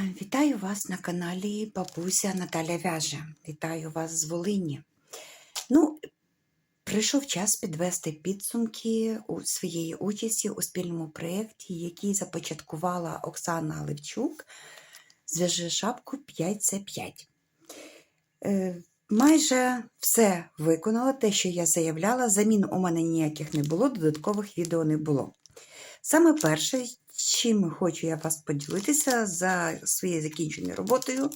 Вітаю вас на каналі Бабуся Наталя Вяже. Вітаю вас з Волині. Ну, прийшов час підвести підсумки у своєї участі у спільному проєкті, який започаткувала Оксана Левчук Зв'яжи шапку 5C5. Е, майже все виконала, те, що я заявляла. Замін у мене ніяких не було, додаткових відео не було. Саме перше, чим хочу я вас поділитися за своєю закінченою роботою,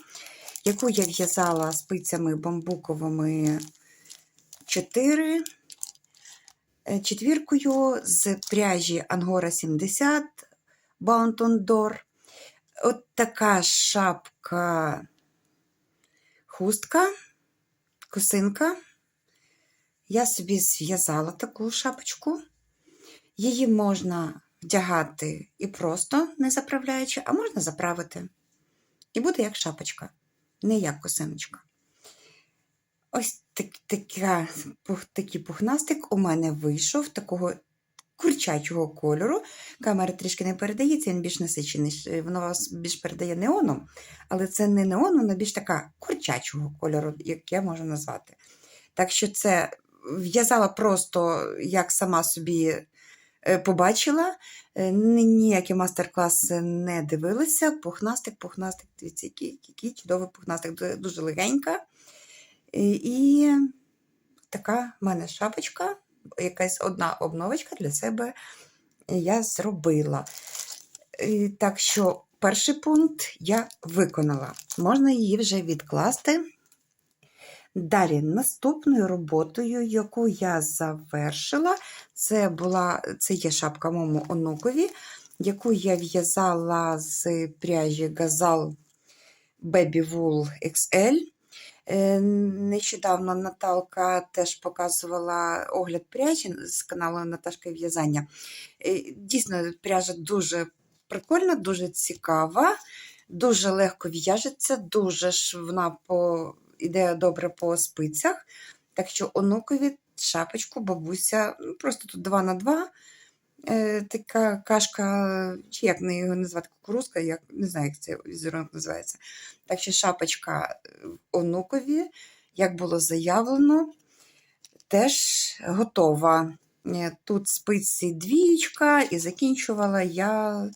яку я в'язала спицями бамбуковими 4, е, четвіркою з пряжі Angora 70 Bound on Door. От така шапка, хустка, косинка. Я собі зв'язала таку шапочку. Її можна вдягати і просто не заправляючи, а можна заправити. І буде як шапочка, не як косиночка. Ось так, така, такий пухнастик у мене вийшов такого курчачого кольору. Камера трішки не передається, він більш насичений. Воно вас більш передає неоном, але це не неон, вона більш така курчачого кольору, як я можу назвати. Так що це в'язала просто як сама собі е, побачила, е, ніякі мастер-класи не дивилася. Пухнастик, пухнастик, дивіться, який, який чудовий пухнастик, дуже легенька. І така в мене шапочка, якась одна обновочка для себе я зробила. Так що перший пункт я виконала. Можна її вже відкласти. Далі, наступною роботою, яку я завершила, це була це є шапка моєму онукові, яку я в'язала з пряжі Gazal Baby Wool XL. Е, Нещодавно Наталка теж показувала огляд пряжі з каналу Наташка В'язання. Е, Дійсно, пряжа дуже прикольна, дуже цікава, дуже легко в'яжеться, дуже ж вона по, іде добре по спицях. Так що онукові шапочку бабуся, ну, просто тут 2 на 2 е, така кашка, чи як не його назвати, кукурузка, як, не знаю, як цей візерунок називається. Так що шапочка е, онукові, як було заявлено, теж готова. Е, Тут спиці двієчка, і закінчувала я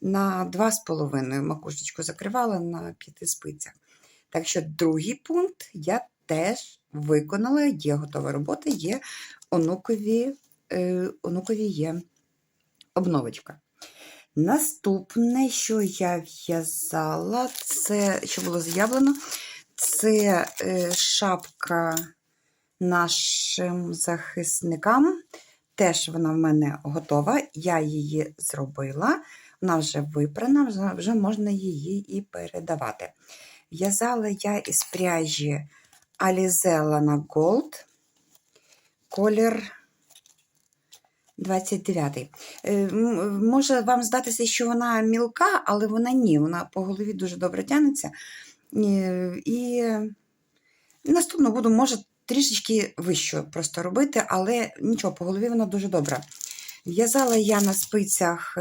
на 2,5 макушечку закривала на п'яти спицях. Так що другий пункт я теж виконала, є готова робота, є онукові, е, онукові є обновочка. Наступне, що я в'язала, це, що було заявлено, це е, шапка нашим захисникам. Теж вона в мене готова, я її зробила, вона вже випрана, вже можна її і передавати. В'язала я із пряжі Alizella на Gold, колір 29. Е, Може вам здатися, що вона мілка, але вона ні, вона по голові дуже добре тягнеться. Е, І наступно буду, може, трішечки вище просто робити, але нічого, по голові вона дуже добра. В'язала я на спицях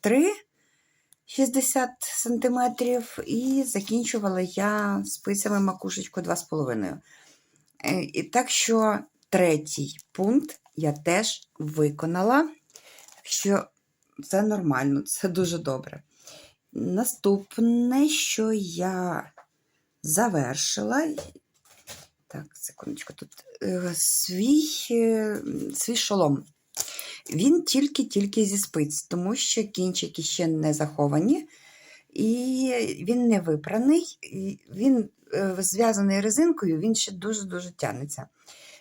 3 60 см і закінчувала я спицями макушечку 2,5. Е, І так що третій пункт я теж виконала. Що це нормально, це дуже добре. Наступне, що я завершила. Так, секундочку, тут е, свій, е, свій шолом. Він тільки-тільки зі спиць, тому що кінчики ще не заховані, і він не випраний. Він е, зв'язаний резинкою, він ще дуже-дуже тягнеться.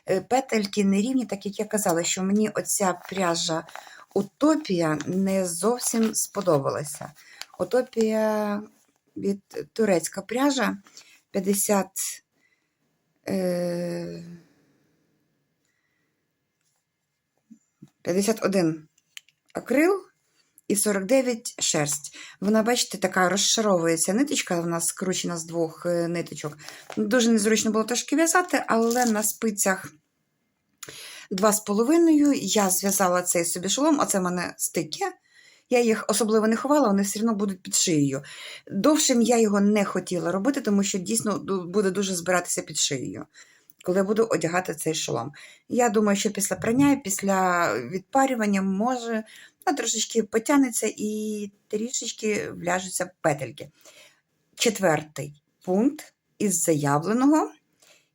Е, Петельки нерівні, так як я казала, що мені оця пряжа Утопія не зовсім сподобалася. Утопія від турецька пряжа 50. Е, 51 акрил і 49 шерсть. Вона, бачите, така розшаровується ниточка, вона скручена з двох е, ниточок. Дуже незручно було трошки в'язати, але на спицях 2,5 я зв'язала цей собі шолом, оце в мене стики. Я їх особливо не ховала, вони все одно будуть під шиєю. Довшим я його не хотіла робити, тому що дійсно буде дуже збиратися під шиєю, коли я буду одягати цей шолом. Я думаю, що після прання, після відпарювання може ну, трошечки потягнеться і трішечки вляжуться петельки. Четвертий пункт із заявленого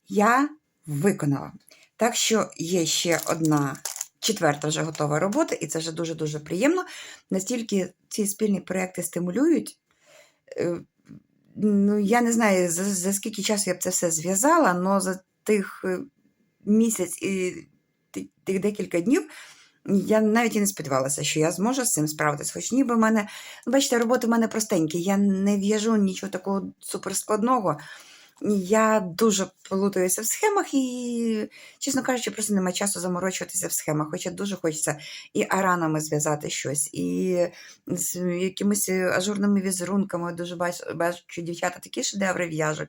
я виконала. Так що є ще одна четверта вже готова робота, і це вже дуже-дуже приємно. Настільки ці спільні проекти стимулюють. Е, Ну, я не знаю, за, за скільки часу я б це все зв'язала, але за тих е, місяць і тих декілька днів я навіть і не сподівалася, що я зможу з цим справитись. Хоч ніби в мене, ну, бачите, роботи в мене простенькі, я не в'яжу нічого такого суперскладного. Я дуже плутаюся в схемах і, чесно кажучи, просто немає часу заморочуватися в схемах. Хоча дуже хочеться і аранами зв'язати щось, і з якимись ажурними візерунками. Дуже бачу, бачу, дівчата такі шедеври в'яжуть.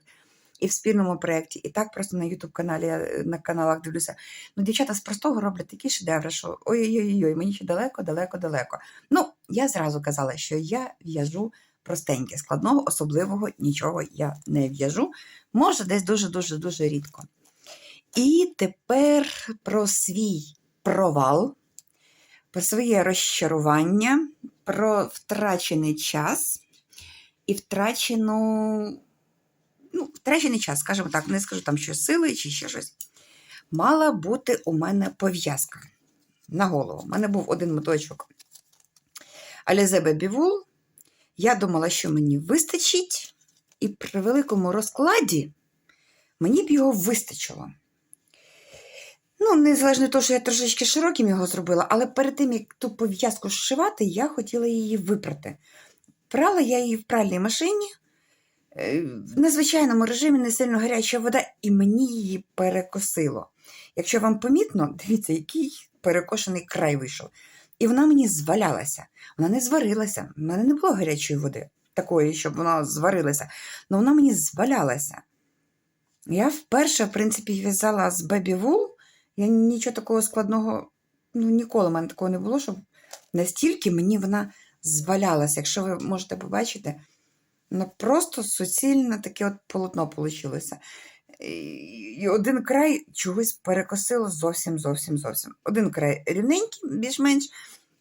І в спільному проєкті, і так просто на youtube каналі на каналах дивлюся. Ну, дівчата з простого роблять такі шедеври, що ой-ой-ой, мені ще далеко, далеко, далеко. Ну, я зразу казала, що я в'яжу простеньке, складного, особливого нічого я не в'яжу. Може, десь дуже-дуже дуже рідко. І тепер про свій провал, про своє розчарування, про втрачений час і втрачену, ну, втрачений час, скажімо так, не скажу там, що сили чи ще щось. Мала бути у мене пов'язка на голову. У мене був один моточок Baby Wool. Я думала, що мені вистачить, і при великому розкладі мені б його вистачило. Ну, незалежно від того, що я трошечки широким його зробила, але перед тим, як ту пов'язку зшивати, я хотіла її випрати. Прала я її в пральній машині, в незвичайному режимі, не сильно гаряча вода, і мені її перекосило. Якщо вам помітно, дивіться, який перекошений край вийшов. І вона мені звалялася. Вона не зварилася. У мене не було гарячої води, такої, щоб вона зварилася. Але вона мені звалялася. Я вперше, в принципі, в'язала з Baby Wool. Я нічого такого складного, ну, ніколи в мене такого не було, щоб настільки мені вона звалялася. Якщо ви можете побачити, ну просто суцільне таке от полотно вийшло. І один край чогось перекосило зовсім, зовсім, зовсім. Один край рівненький, більш-менш,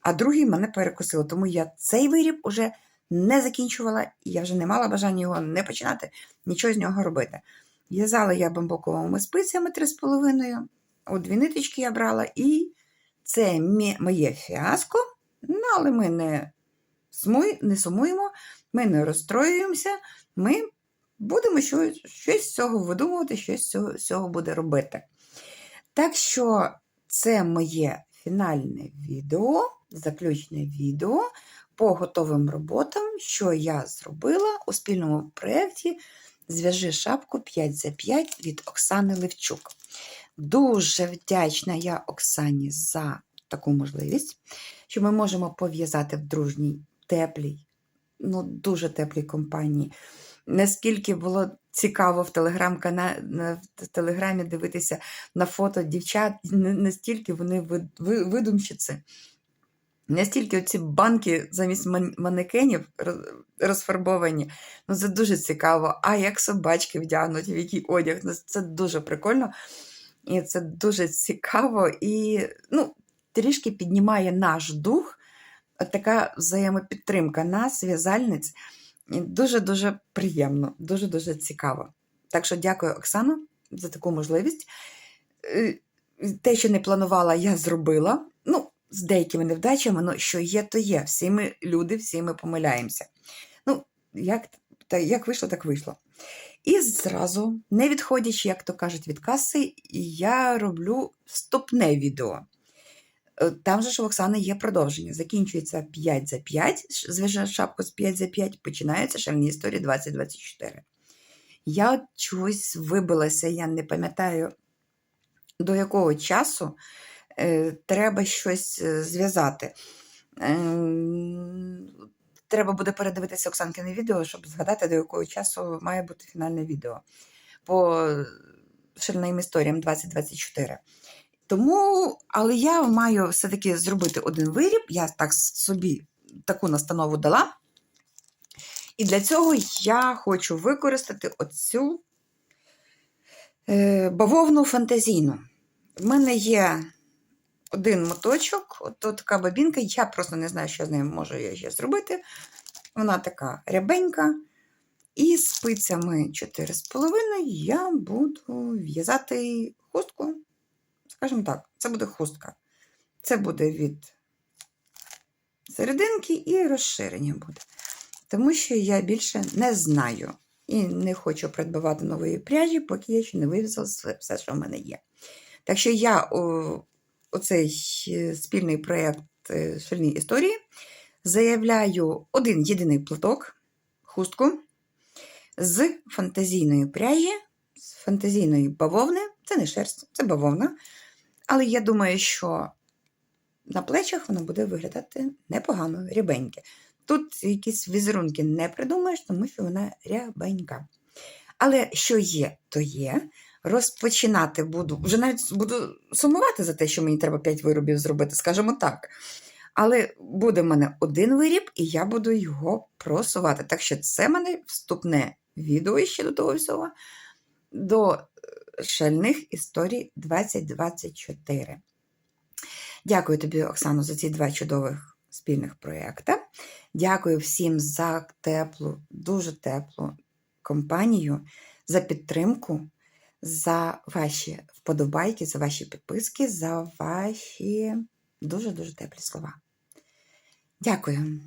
а другий мене перекосило. Тому я цей виріб уже не закінчувала, і я вже не мала бажання його не починати, нічого з нього робити. В'язала я бамбуковими спицями 3,5, у дві ниточки я брала, і це моє фіаско. Ну, але ми не, смуй, не сумуємо, ми не розстроюємося, ми будемо щось, щось з цього видумувати, щось з цього, з цього буде робити. Так що це моє фінальне відео, заключне відео по готовим роботам, що я зробила у спільному проєкті Зв'яжи шапку 5 за 5 від Оксани Левчук. Дуже вдячна я Оксані за таку можливість, що ми можемо пов'язати в дружній, теплій, ну дуже теплій компанії. Наскільки було цікаво в телеграм-кана... на- в телеграмі дивитися на фото дівчат, настільки вони ви- ви- видумщиці. Настільки оці банки замість манекенів розфарбовані. Ну, це дуже цікаво. А як собачки вдягнуті, в який одяг. Ну, це дуже прикольно. І це дуже цікаво. І ну, трішки піднімає наш дух. Така взаємопідтримка нас, в'язальниць. Дуже-дуже приємно, дуже-дуже цікаво. Так що дякую, Оксано, за таку можливість. Е, Те, що не планувала, я зробила. Ну, з деякими невдачами, ну що є, то є. Всі ми люди, всі ми помиляємося. Ну, як, та, як вийшло, так вийшло. І зразу, не відходячи, як то кажуть, від каси, я роблю вступне відео. Е, Там же ж в Оксани є продовження. Закінчується 5 за 5, зв'яже шапку з 5 за 5, починаються шальні історії 2024. Я от чогось вибилася, я не пам'ятаю, до якого часу е, треба щось е, зв'язати. Ем, Треба буде передивитися Оксанкине відео, щоб згадати, до якого часу має бути фінальне відео по шальним історіям 2024. Тому, але я маю все-таки зробити один виріб, я так собі таку настанову дала. І для цього я хочу використати оцю е, бавовну фантазійну. В мене є один моточок, от така бабінка. Я просто не знаю, що з нею можу я ще зробити. Вона така рябенька. І спицями 4,5 я буду в'язати хустку. Скажімо так, це буде хустка. Це буде від серединки і розширення буде. Тому що я більше не знаю і не хочу придбавати нової пряжі, поки я ще не вивізала все- все, що в мене є. Так що я о, оцей е, спільний проєкт е, шальні історії заявляю один єдиний платок, хустку з фантазійної пряжі, з фантазійної бавовни. Це не шерсть, це бавовна. Але я думаю, що на плечах воно буде виглядати непогано, рябеньке. Тут якісь візерунки не придумаєш, тому що вона рябенька. Але що є, то є. Розпочинати буду, вже навіть буду сумувати за те, що мені треба 5 виробів зробити, скажімо так. Але буде в мене один виріб, і я буду його просувати. Так що це мене вступне відео ще до того всього, до шальних історій 2024. Дякую тобі, Оксано, за ці два чудових спільних проєкти. Дякую всім за теплу, дуже теплу компанію, за підтримку, за ваші вподобайки, за ваші підписки, за ваші дуже-дуже теплі слова. Дякую.